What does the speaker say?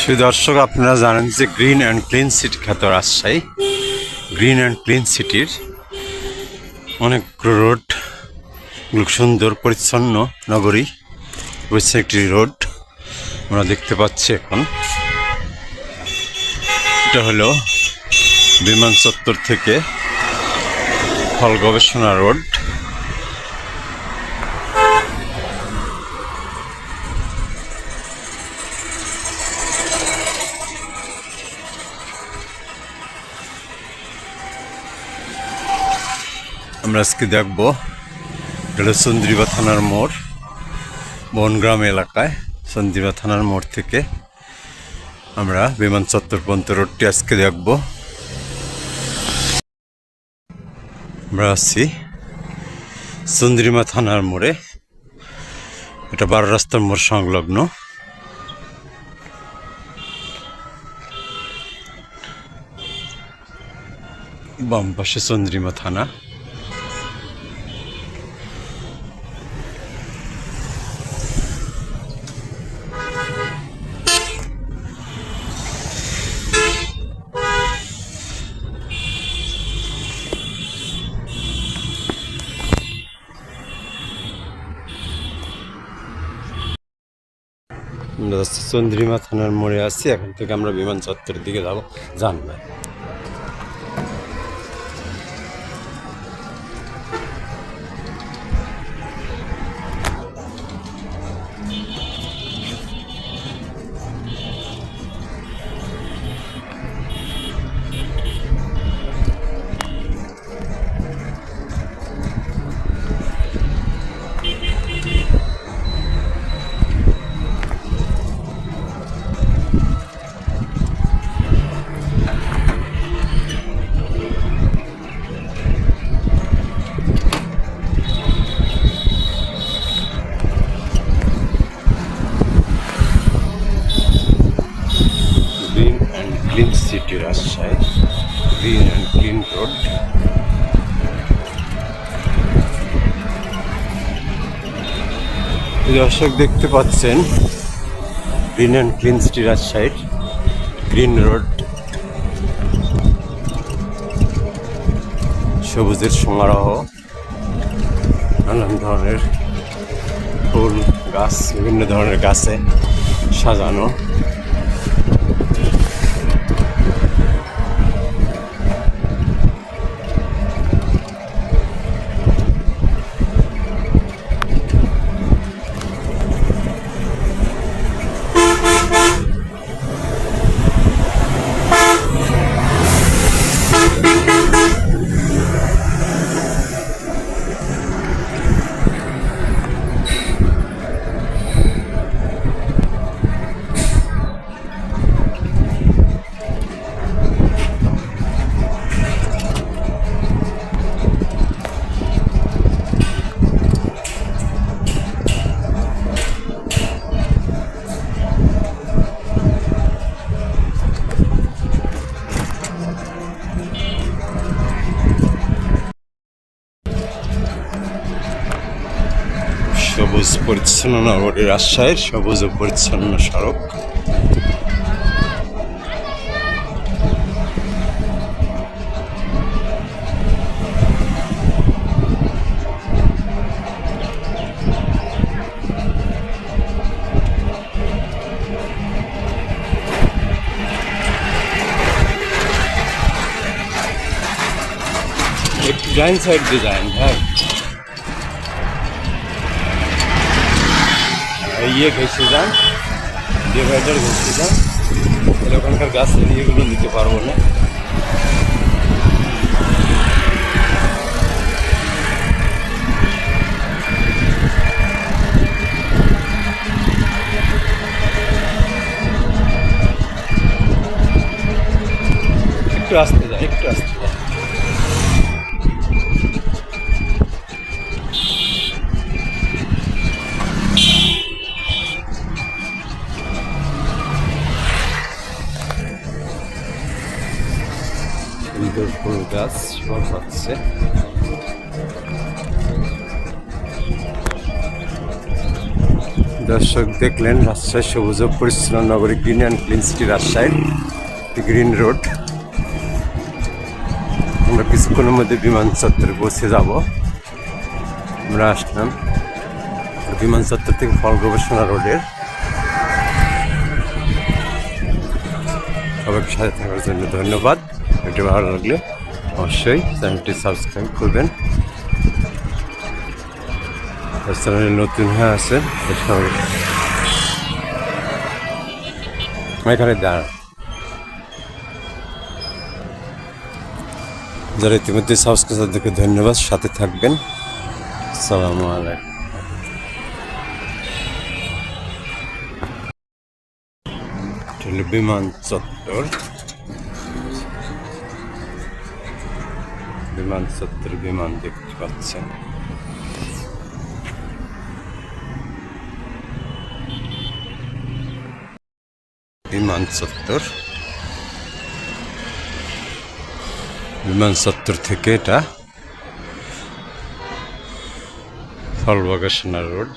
সে দর্শক, আপনারা জানেন যে গ্রিন অ্যান্ড ক্লিন সিটি খ্যাত রাজশাহী। গ্রিন অ্যান্ড ক্লিন সিটির অনেক রোড সুন্দর, পরিচ্ছন্ন নগরী, রয়েছে একটি রোড। আমরা দেখতে পাচ্ছি এখন। এটা হলো বিমান চত্বর থেকে ফল গবেষণা রোড। আমরা আজকে দেখব এটা চন্দ্রিবা থানার মোড়, বনগ্রাম এলাকায়। চন্দ্রিবা থানার মোড় থেকে আমরা বিমান চত্বর পর্যন্ত রোডটি আজকে দেখব। আমরা আছি চন্দ্রিমা থানার মোড়ে। এটা বারো রাস্তার মোড় সংলগ্ন। বাম পাশে চন্দ্রিমা থানা। চন্দ্রিমা থানার মোড়ে আছি এখান থেকে আমরা বিমান চত্বরের দিকে যাব। জান clean city Rajshahi green and clean road দর্শক দেখতে পাচ্ছেন গ্রিন অ্যান্ড ক্লিন সিটি রাজশাহীর গ্রিন রোড সবুজের সমারোহ, নানান ধরনের ফুল, গাছ, বিভিন্ন ধরনের গাছে সাজানো। পরিচ্ছন্ন নগরী রাজশাহীর সবুজ ও পরিচ্ছন্ন সড়ক। ডাইন সাইড দিয়ে যান ইয়ে ঘেসে যান ডিভাইডার ঘেসে যান তাহলে ওখানকার গাছ ইয়েগুলো নিতে পারবো না একটু আসতে যান একটু আসতে যান সুন্দর ফুল গাছ সব হচ্ছে দর্শক দেখলেন, রাজশাহী সবুজ পরিচ্ছন্ন নগরী গ্রিন অ্যান্ড ক্লিন সিটি রাজশাহীর গ্রিন রোড। আমরা কিছুক্ষণের মধ্যে বিমান চত্বরে পৌঁছে যাব। আমরা আসলাম বিমান চত্বর থেকে ফল গবেষণা রোডের। সবাইকে সাথে থাকার জন্য ধন্যবাদ। ভিডিও ভালো লাগলে অবশ্যই চ্যানেলটি সাবস্ক্রাইব করবেন। চ্যানেলে নতুন হয়ে সঙ্গে এখানে দাঁড়া যারা ইতিমধ্যে সাবস্ক্রাইব তাদেরকে ধন্যবাদ, সাথে থাকবেন। সালামু আলাইকুম। বিমান চত্বর। বিমান চত্বর বিমান দেখতে পাচ্ছেন। বিমান চত্বর বিমান চত্বর থেকে এটা ফলবাগাসনা রোড।